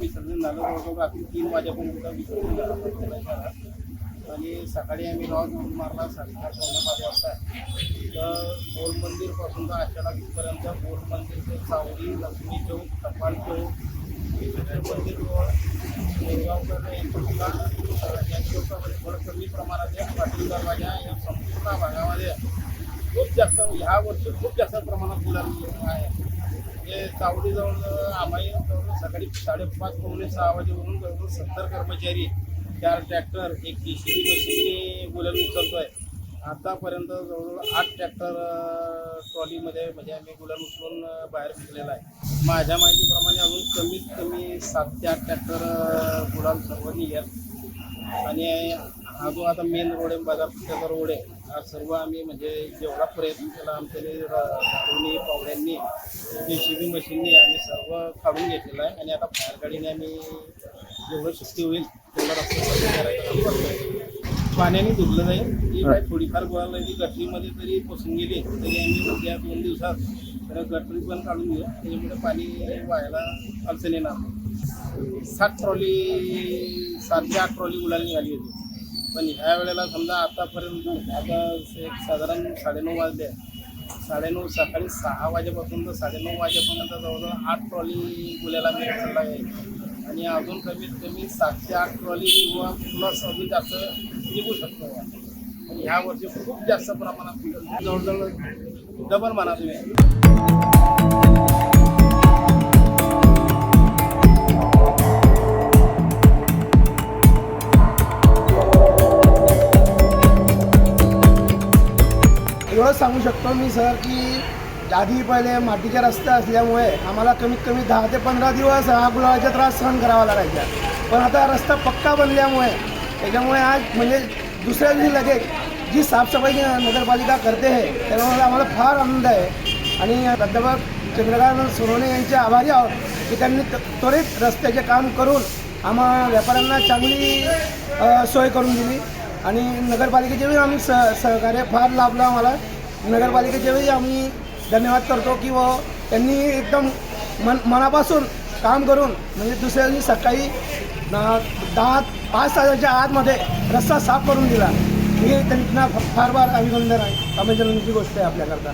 जवळजवळ रात्री तीन वाजेपर्यंत विसर्जन झालं. आणि सकाळी आम्ही लॉज मारला साडेसात पावणे पाच वाजता. तर गोल मंदिरपासून तर आषाढा इथपर्यंत गोल मंदिर ते सावली लक्ष्मी चौक टपाल चौक मंदिर जवळ यांच्या थोडं कमी प्रमाणात आहे पाटील दरवाजा या संपूर्ण भागामध्ये खूप जास्त ह्या वर्षी खूप जास्त प्रमाणात गुलाब आहे. हे चावडीजवळ आम्ही सकाळी साडेपाच पावणे सहा वाजेवरून जवळजवळ सत्तर कर्मचारी चार ट्रॅक्टर एक टी सी बी गुलाबी उचलतो आहे आतापर्यंत जवळजवळ आठ ट्रॅक्टर ट्रॉलीमध्ये म्हणजे आम्ही गुलाब उचलून बाहेर फेकलेला आहे. माझ्या माहितीप्रमाणे अजून कमीत कमी सात ते आठ ट्रॅक्टर गुलाब सर्वांनी येत आणि हा जो आता मेन रोड आहे बाजारपेठेचा रोड आहे हा सर्व आम्ही म्हणजे जेवढा प्रयत्न केला आमच्याने झाडूनी पावड्यांनी जे सी बी मशीननी आम्ही सर्व काढून घेतलेलं आहे. आणि आता फायर गाडीने आम्ही जेवढं शक्य होईल तेवढा रस्ता बंद पाण्याने धुतलं जाईल ती काय थोडीफार गोळा ती गटरीमध्ये तरी पोसून गेली तरी आम्ही उद्या दोन दिवसात तर गटरी पण काढून घेऊ. त्याच्यामुळे पाणी व्हायला अडचण येणार सात ट्रॉली सात ते आठ ट्रॉली गुलाल निघाली होती. पण ह्या वेळेला समजा आतापर्यंत आता एक साधारण साडेनऊ वाजले साडेनऊ सकाळी सहा वाजेपासून तर साडेनऊ वाजेपर्यंत जवळजवळ आठ ट्रॉली गुल्याला मी उचलला आहे. आणि अजून कमीत कमी सात ते आठ ट्रॉली किंवा प्लस अजून जास्त निघू शकतो. आणि ह्या वर्षी खूप जास्त प्रमाणात जवळजवळ डबल म्हणा तुम्ही. एवढंच सांगू शकतो मी सर की आधी पहिले मातीचे रस्ते असल्यामुळे आम्हाला कमीत कमी दहा ते पंधरा दिवस हा गुलाबाचा त्रास सहन करावा लागायचा. पण आता रस्ता पक्का बनल्यामुळे त्याच्यामुळे आज म्हणजे दुसऱ्या दिवशी लगेच जी साफसफाई नगरपालिका करते आहे त्यामुळे आम्हाला फार आनंद आहे. आणि प्राध्यापक चंद्रकांत सोनवणे यांचे आभारी आहोत की त्यांनी त- त्वरित रस्त्याचे काम करून आम्हा व्यापाऱ्यांना चांगली सोय करून दिली. आणि नगरपालिकेचे वेळी आम्ही स सहकार्य फार लाभलं आम्हाला. नगरपालिकेच्या वेळी आम्ही धन्यवाद करतो की व त्यांनी एकदम मन मनापासून काम करून म्हणजे दुसऱ्या दिवशी सकाळी दहा पाच तासाच्या आतमध्ये रस्ता साफ करून दिला. हे त्यांना फार फार अभिनंदन आहे. अभिनंदनाची गोष्ट आहे आपल्याकरता.